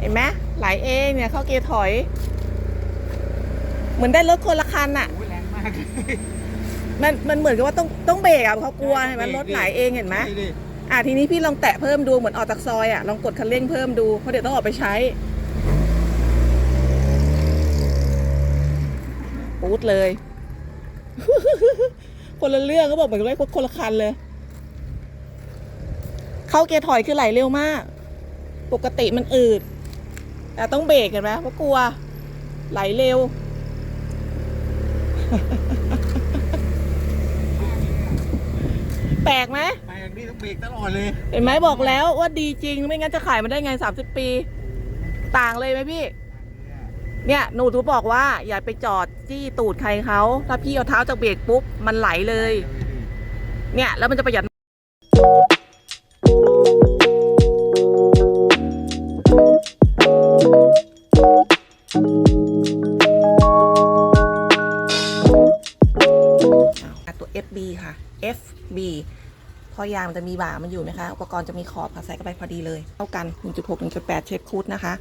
เห็นไหมไหลเองเนี่ยเข้าเกียร์ถอย เหมือนได้รถคนละคันอะโอ้ยแรงมากเลยมันมันเหมือนกับว่าต้องต้องเบรกอะเขากลัวเห็นไหมรถไหลเองเห็นไหมนี่ดิอะทีนี้พี่ลองแตะเพิ่มดูเหมือนออกจากซอยอะลองกดคันเร่งเพิ่มดูเพราะเดี๋ยวต้องออกไปใช้ปูดเลย คนละเรื่องเขาบอกเหมือนกับว่าคนละคันเลย เข้าเกียร์ถอยคือไหลเร็วมาก ปกติมันอืด แต่ต้องเบรกเห็นไหมเพราะกลัว ไหลเร็ว แปลกไหมไปอย่างนี้ต้องเบรกตลอดเลย เห็นไหมบอกแล้วว่าดีจริง ไม่งั้นจะขายมาได้ไง30ปี ต่างเลยไหมพี่ เนี่ยหนูทูบอกว่า อย่าไปจอดจี้ตูดใครเขาถ้าพี่เอาเท้าจากเบรกปุ๊บ มันไหลเลย เนี่ย แล้วมันจะประหยัด ตัว FB ค่ะ FB พอยางมันจะมีบ่ามันอยู่นะคะ อุปกรณ์จะมีขอบค่ะใส่เข้าไปพอดีเลยเท่ากัน 1.6 1.8 เช็คคูดนะคะ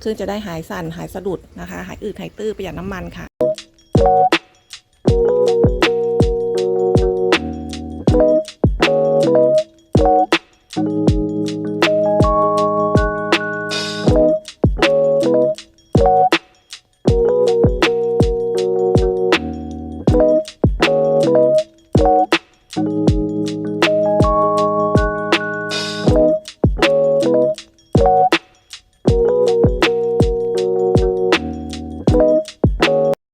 เครื่องจะได้หายสั่นหายสะดุดนะคะ หายอืดหายตื้อประหยัดน้ำมันค่ะ Música